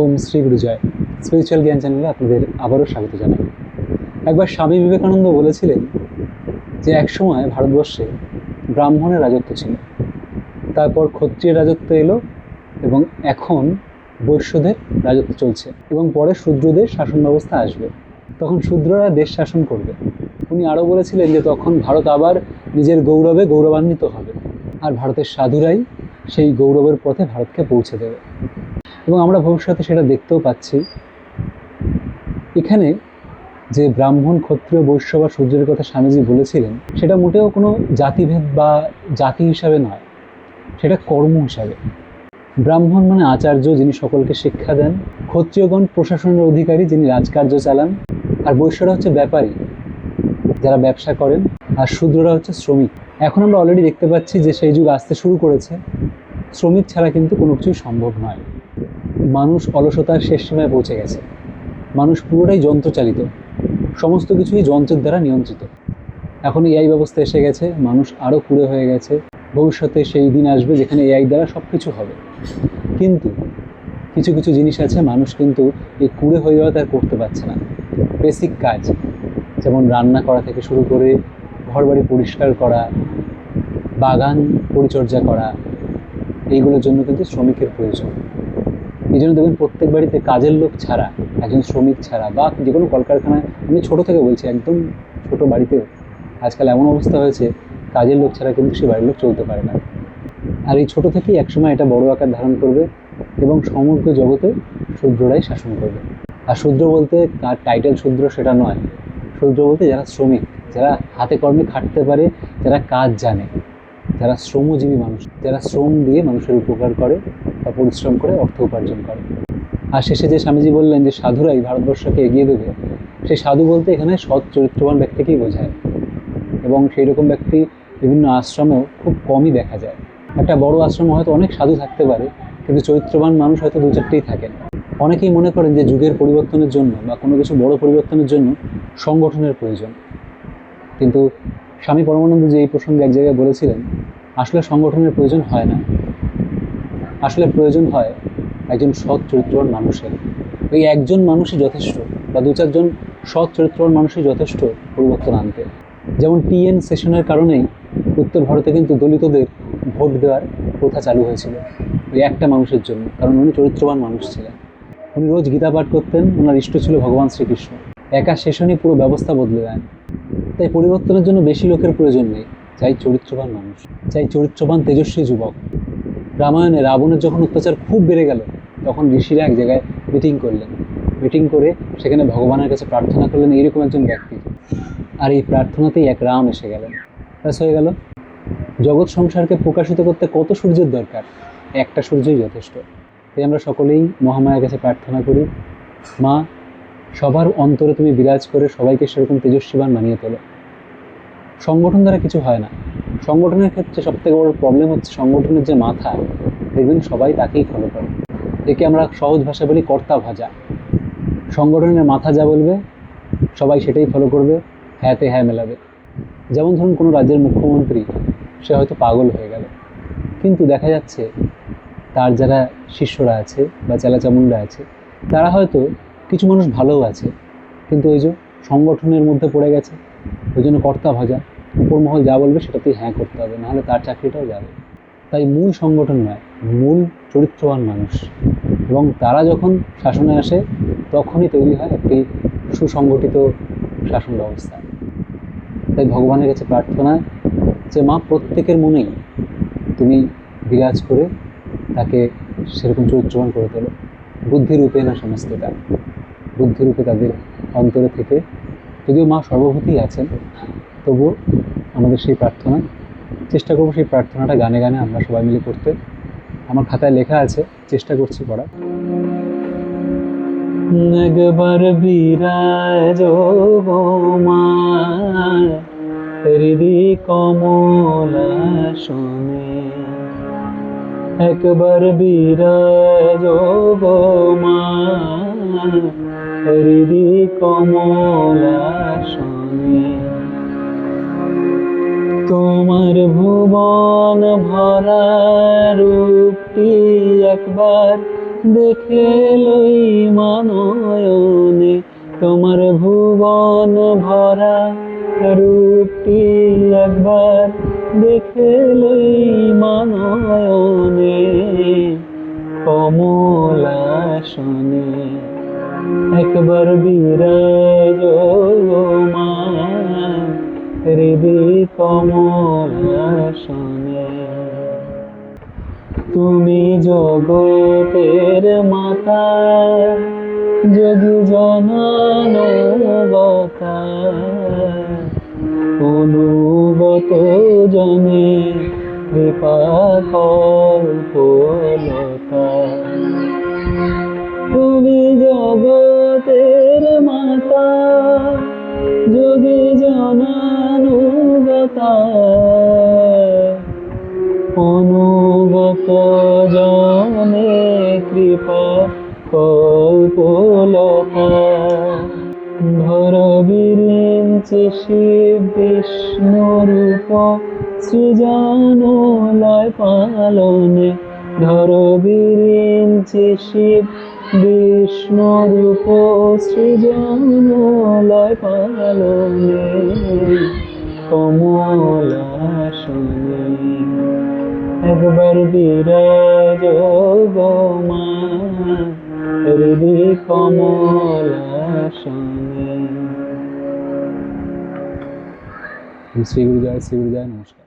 ওম শ্রী গুরু জয় spiritual জ্ঞান চ্যানেলে আপনাদের আবারও স্বাগত জানাই। একবার স্বামী বিবেকানন্দ বলেছিলেন যে একসময় ভারতবর্ষে ব্রাহ্মণের রাজত্ব ছিল, তারপর ক্ষত্রিয় রাজত্ব এলো এবং এখন বৈশ্যদের রাজত্ব চলছে এবং পরে শূদ্রদের শাসন ব্যবস্থা আসবে। তখন শূদ্ররা দেশ শাসন করবে। উনি আরও বলেছিলেন যে তখন ভারত আবার নিজের গৌরবে গৌরবান্বিত হবে। আর ভারতের সাধুরাই সেই গৌরবের পথে ভারতকে পৌঁছে দেবে। এবং আমরা ভবিষ্যতে সেটা দেখতেও পাচ্ছি। এখানে যে ব্রাহ্মণ, ক্ষত্রিয় বৈশ্য বা সূর্যের কথা স্বামীজি বলেছিলেন, সেটা মোটেও কোনো জাতিভেদ বা জাতি হিসাবে নয়, সেটা কর্ম হিসাবে। ব্রাহ্মণ মানে আচার্য, যিনি সকলকে শিক্ষা দেন। ক্ষত্রিয়গণ প্রশাসনের অধিকারী, যিনি রাজকার্য চালান। আর বৈশ্যরা হচ্ছে ব্যাপারী, যারা ব্যবসা করেন। আর শূদ্ররা হচ্ছে শ্রমিক। এখন আমরা অলরেডি দেখতে পাচ্ছি যে সেই যুগ আসতে শুরু করেছে। শ্রমিক ছাড়া কিন্তু কোনো কিছুই সম্ভব নয়। মানুষ অলসতার শেষ সীমায় পৌঁছে গেছে। মানুষ পুরোটাই যন্ত্রচালিত। সমস্ত কিছুই যন্ত্রের দ্বারা নিয়ন্ত্রিত। এখন এআই ব্যবস্থা এসে গেছে, মানুষ আরও কুড়ে হয়ে গেছে। ভবিষ্যতে সেই দিন আসবে যেখানে এআই দ্বারা সব কিছু হবে। কিন্তু কিছু কিছু জিনিস আছে, মানুষ কিন্তু এই কুড়ে হয়ে যাওয়া তার করতে পারছে না। বেসিক কাজ, যেমন রান্না করা থেকে শুরু করে ঘরবাড়ি পরিষ্কার করা, বাগান পরিচর্যা করা, এইগুলোর জন্য কিন্তু শ্রমিকের প্রয়োজন। এই জন্য দেখবেন প্রত্যেক বাড়িতে কাজের লোক ছাড়া, একজন শ্রমিক ছাড়া বা যে কোনো কলকারখানায়, আমি ছোটো থেকে বলছি, একদম ছোট বাড়িতেও আজকাল এমন অবস্থা হয়েছে, কাজের লোক ছাড়া কিন্তু সে বাড়ির লোক চলতে পারে না। আর এই ছোটো থেকেই একসময় এটা বড় আকার ধারণ করবে এবং সমগ্র জগতে শূদ্ররাই শাসন করবে। আর শূদ্র বলতে কার টাইটেল শূদ্র সেটা নয়। শূদ্র বলতে যারা শ্রমিক, যারা হাতে কর্মে খাটতে পারে, যারা কাজ জানে। যারা শ্রমজীবী মানুষ, যারা শ্রম দিয়ে মানুষের উপকার করে বা পরিশ্রম করে, অর্থ উপার্জন করে। আর শেষে যে স্বামীজি বললেন যে সাধুরাই ভারতবর্ষকে এগিয়ে দেবে। সেই সাধু বলতে এখানে সৎ চরিত্রবান ব্যক্তিকেই বোঝায়। এবং সেই রকম ব্যক্তি বিভিন্ন আশ্রমেও খুব কমই দেখা যায়। একটা বড় আশ্রমে হয়তো অনেক সাধু থাকতে পারে, কিন্তু চরিত্রবান মানুষ হয়তো দু চারটেই থাকেন। অনেকেই মনে করেন যে, যুগের পরিবর্তনের জন্য বা কোনো কিছু বড় পরিবর্তনের জন্য সংগঠনের প্রয়োজন। কিন্তু স্বামী পরমানন্দ যে এই প্রসঙ্গে এক জায়গায় বলেছিলেন, আসলে সংগঠনের প্রয়োজন হয় না। আসলে প্রয়োজন হয় একজন সৎ চরিত্রবান মানুষের। ওই একজন মানুষই যথেষ্ট বা দু চারজন সৎ চরিত্রবান মানুষই যথেষ্ট পরিবর্তন আনতে। যেমন টিএন সেশনের কারণেই উত্তর ভারতে কিন্তু দলিতদের ভোট দেওয়ার প্রথা চালু হয়েছিল ওই একটা মানুষের জন্য, কারণ উনি চরিত্রবান মানুষ ছিলেন। উনি রোজ গীতা পাঠ করতেন, ওনার ইষ্ট ছিল ভগবান শ্রীকৃষ্ণ। একা সেশনই পুরো ব্যবস্থা বদলে দেন। তাই পরিবর্তনের জন্য বেশি লোকের প্রয়োজন নেই, চাই চরিত্রবান মানুষ, চাই চরিত্রবান তেজস্বী যুবক। রামায়ণে রাবণের যখন অত্যাচার খুব বেড়ে গেল, তখন ঋষিরা এক জায়গায় মিটিং করলেন। মিটিং করে সেখানে ভগবানের কাছে প্রার্থনা করলেন এইরকম একজন ব্যক্তি। আর এই প্রার্থনাতেই এক রাম এসে গেলেন। ব্যাস হয়ে গেল। জগৎ সংসারকে প্রকাশিত করতে কত সূর্যের দরকার? একটা সূর্যই যথেষ্ট। তাই আমরা সকলেই মহামায়ার কাছে প্রার্থনা করি, মা সবার অন্তরে তুমি বিরাজ করে সবাইকে সেরকম তেজস্বীবান বানিয়ে তোলো। সংগঠন দ্বারা কিছু হয় না। সংগঠনের ক্ষেত্রে সবথেকে বড় প্রবলেম হচ্ছে সংগঠনের যে মাথা, দেখবেন সবাই তাকেই ফলো করে। একে আমরা সহজ ভাষা বলি কর্তা ভাজা। সংগঠনের মাথা যা বলবে, সবাই সেটাই ফলো করবে হ্যাঁতে হ্যাঁ মেলাবে। যেমন ধরুন কোনো রাজ্যের মুখ্যমন্ত্রী, সে হয়তো পাগল হয়ে গেল। কিন্তু দেখা যাচ্ছে, তার যারা শিষ্যরা আছে বা চেলাচামুন্ডা আছে, তারা হয়তো কিছু মানুষ ভালোও আছে, কিন্তু ওই যে সংগঠনের মধ্যে পড়ে গেছে, ওই জন্য কর্তা ভাজা উপর মহল যা বলবে সেটাতেই হ্যাঁ করতে হবে, নাহলে তার চাকরিটাও যাবে। তাই মূল সংগঠন নয়, মূল চরিত্রবান মানুষ। এবং তারা যখন শাসনে আসে, তখনই তৈরি হয় একটি সুসংগঠিত শাসন ব্যবস্থা। তাই ভগবানের কাছে প্রার্থনা যে, মা, প্রত্যেকের মনেই তুমি বিরাজ করে তাকে সেরকম চরিত্রবান করে তোলো। বুদ্ধিরূপে না সমস্তটা। বুদ্ধিরূপে তাদের অন্তরে থেকে। যদিও মা সর্বভূতেই আছেন, তবুও আমাদের সেই প্রার্থনা, চেষ্টা করব সেই প্রার্থনাটা গানে গানে আমরা সবাই মিলে করতে। আমার খাতায় লেখা আছে, চেষ্টা করছি করার একবার বিরাজ হৃদি কমলা শোনে একবার বিরাজ মা হৃদি কমলা শোনে তোমার ভুবন ভরা রূপটি একবার দেখে লই মানয়নে। তোমার ভুবন ভরা রূপটি একবার দেখে লই মানয়নে। কমলাসনে একবার বিরাজ মা হৃদয় কমলাসনে তুমি জগতের মাতা যোগী জনানবতা অনুগত জনে কৃপা কল্পলতা ধর বিরিঞ্চি শিব বিষ্ণু রূপ লয় পালনে। ধর বিরিঞ্চি শিব বিষ্ণু রূপ লয় পালনে। কমলাসনে একবার বিরাজ গোমা হৃদয় কমলাসনে শ্রী গুরুজয় শ্রী গুরুজয় নমস্কার।